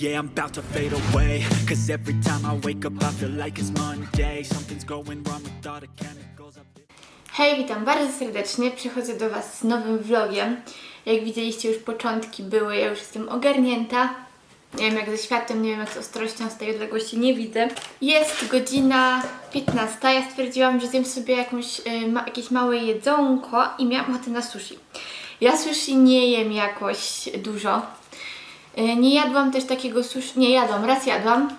Yeah, I'm about to fade away. Cause every time I wake up, I feel like it's Monday. Something's going wrong with all the chemicals. Hej, witam bardzo serdecznie. Przychodzę do Was z nowym vlogiem. Jak widzieliście, już początki były, ja już jestem ogarnięta. Nie wiem jak ze światłem, nie wiem jak z ostrością z tej odległości nie widzę. Jest godzina 15. Ja stwierdziłam, że zjem sobie jakąś, y, ma, jakieś małe jedzonko i miałam ochotę na sushi. Ja sushi nie jem jakoś dużo. Y, Nie jadłam też takiego sushi, nie jadłam, raz jadłam.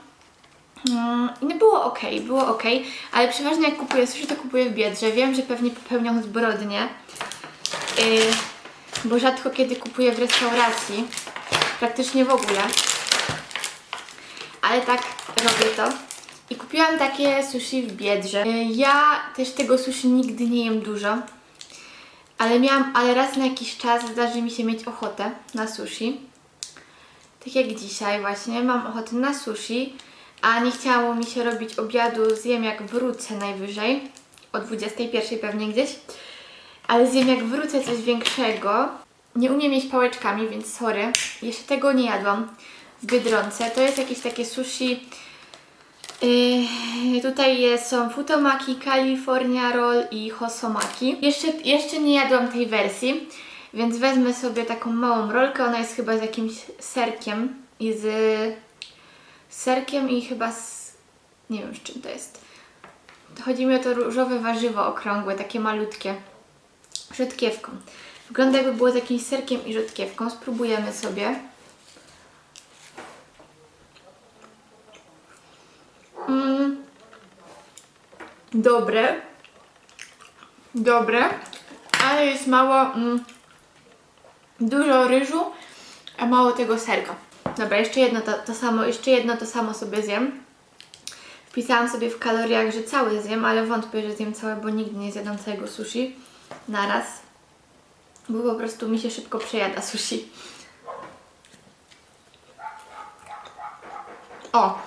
Mm, No było ok, było ok, ale przeważnie jak kupuję sushi, to kupuję w Biedrze. Wiem, że pewnie popełniam zbrodnię, yy, bo rzadko kiedy kupuję w restauracji, praktycznie w ogóle. Ale tak robię to. I kupiłam takie sushi w Biedrze. Yy, Ja też tego sushi nigdy nie jem dużo, ale miałam, ale raz na jakiś czas zdarzy mi się mieć ochotę na sushi. Tak jak dzisiaj właśnie, mam ochotę na sushi, a nie chciało mi się robić obiadu, zjem jak wrócę najwyżej, o 21 pewnie gdzieś, ale zjem jak wrócę coś większego. Nie umiem jeść pałeczkami, więc sorry, jeszcze tego nie jadłam w Biedronce. To jest jakieś takie sushi, Yy, tutaj jest, są futomaki, California Roll i hosomaki. Jeszcze, jeszcze nie jadłam tej wersji, więc wezmę sobie taką małą rolkę. Ona jest chyba z jakimś serkiem i z serkiem i chyba z... nie wiem z czym to jest. Chodzi mi o to różowe warzywo okrągłe, takie malutkie. Rzodkiewką. Wygląda jakby było z jakimś serkiem i rzodkiewką. Spróbujemy sobie. Mm. Dobre. Dobre. Ale jest mało... Mm, dużo ryżu, a mało tego serka. Dobra, jeszcze jedno to, to samo, jeszcze jedno to samo sobie zjem. Wpisałam sobie w kaloriach, że całe zjem, ale wątpię, że zjem całe, bo nigdy nie zjadam całego sushi naraz. Bo po prostu mi się szybko przejada sushi. O,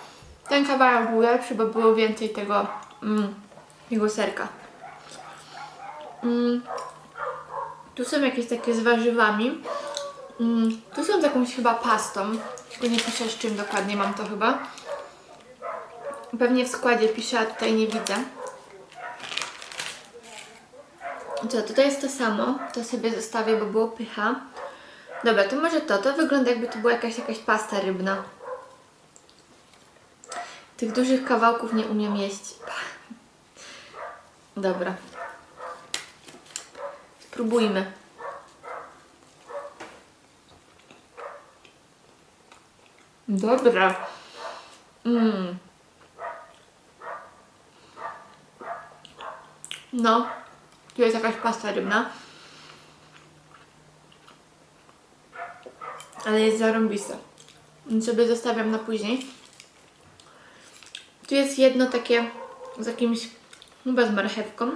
ten kawałek był lepszy, bo było więcej tego, mm, jego serka. Mm, tu są jakieś takie z warzywami. Mm, tu są z jakąś chyba pastą. Tylko nie piszę z czym dokładnie mam to chyba. Pewnie w składzie piszę, a tutaj nie widzę. Co, tutaj jest to samo. To sobie zostawię, bo było pycha. Dobra, to może to. To wygląda jakby to była jakaś, jakaś pasta rybna. Tych dużych kawałków nie umiem jeść. Dobra. Spróbujmy. Dobra. Mm. No, tu jest jakaś pasta rybna. Ale jest zarąbista. Sobie zostawiam na później. Tu jest jedno takie z jakimś, chyba z marchewką,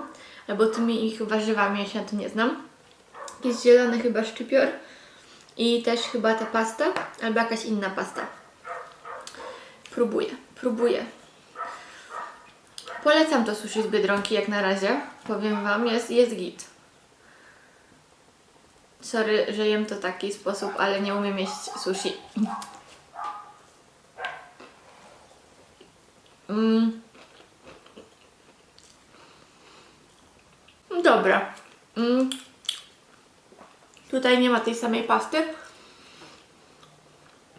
albo tymi ich warzywami, ja się na to nie znam. Jest zielony chyba szczypior i też chyba ta pasta, albo jakaś inna pasta. Próbuję, próbuję. Polecam to sushi z Biedronki jak na razie. Powiem Wam, jest, jest git. Sorry, że jem to taki sposób, ale nie umiem jeść sushi. Mm. Dobra. Mm. Tutaj nie ma tej samej pasty.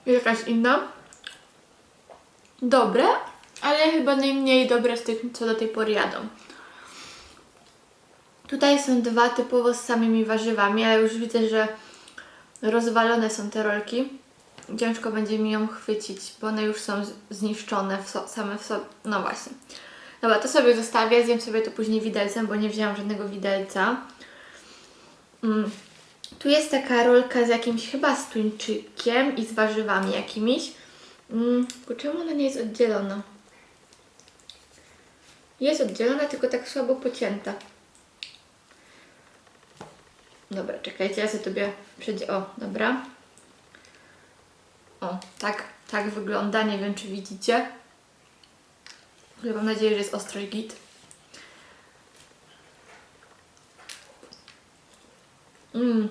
Jakaś inna. Dobre, ale chyba najmniej dobre z tych, co do tej pory jadą. Tutaj są dwa typowo z samymi warzywami, ale już widzę, że rozwalone są te rolki. Ciężko będzie mi ją chwycić, bo one już są zniszczone w so, same w sobie. No właśnie. Dobra, to sobie zostawię, zjem sobie to później widelcem, bo nie wzięłam żadnego widelca. Mm. Tu jest taka rolka z jakimś chyba z tuńczykiem i z warzywami jakimiś. Mm, czemu ona nie jest oddzielona? Jest oddzielona, tylko tak słabo pocięta. Dobra, czekajcie, ja sobie tobie przejdzie. O, dobra. O, tak, tak wygląda. Nie wiem, czy widzicie. Ale mam nadzieję, że jest ostrość git. Mmm.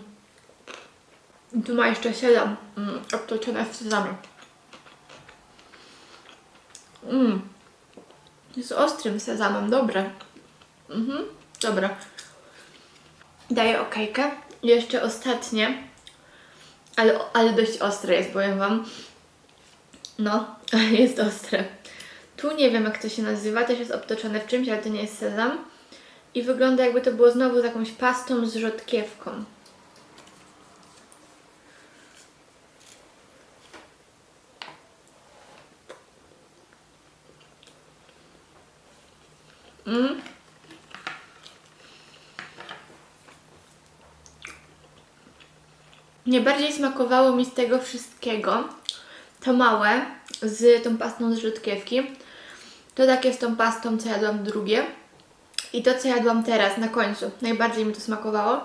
Tu ma jeszcze siedem mm, obtoczone w sezamie. Mmm. Z ostrym sezamem, dobre. Mhm, dobra. Daję okejkę. Jeszcze ostatnie. Ale, ale dość ostre jest, powiem Wam. No, jest ostre. Tu nie wiem jak to się nazywa, też jest obtoczone w czymś, ale to nie jest sezam. I wygląda jakby to było znowu z jakąś pastą z rzodkiewką. Mm. Najbardziej smakowało mi z tego wszystkiego to małe z tą pastą z rzutkiewki. To takie z tą pastą, co jadłam drugie. I to, co jadłam teraz, na końcu. Najbardziej mi to smakowało.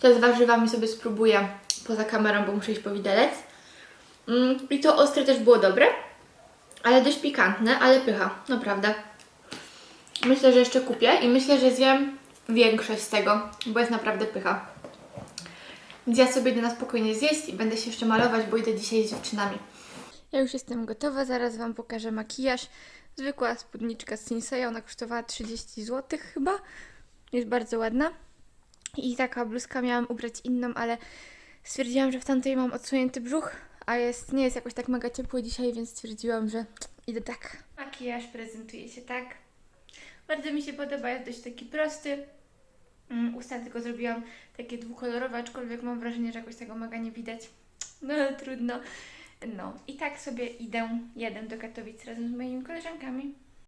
To z warzywami sobie spróbuję poza kamerą, bo muszę iść po widelec. Mm, I to ostre też było dobre, ale dość pikantne, ale pycha, naprawdę. Myślę, że jeszcze kupię i myślę, że zjem większość z tego, bo jest naprawdę pycha. Więc ja sobie idę na spokojnie zjeść i będę się jeszcze malować, bo idę dzisiaj z dziewczynami. Ja już jestem gotowa, zaraz Wam pokażę makijaż. Zwykła spódniczka z Sinsei, ona kosztowała 30 zł chyba. Jest bardzo ładna. I taka bluzka miałam ubrać inną, ale stwierdziłam, że w tamtej mam odsunięty brzuch, a jest, nie jest jakoś tak mega ciepło dzisiaj, więc stwierdziłam, że idę tak. Makijaż prezentuje się tak. Bardzo mi się podoba, jest dość taki prosty. Mm, Usta tylko zrobiłam takie dwukolorowe, aczkolwiek mam wrażenie, że jakoś tego mega nie widać. No trudno. No i tak sobie idę, jadę do Katowic razem z moimi koleżankami.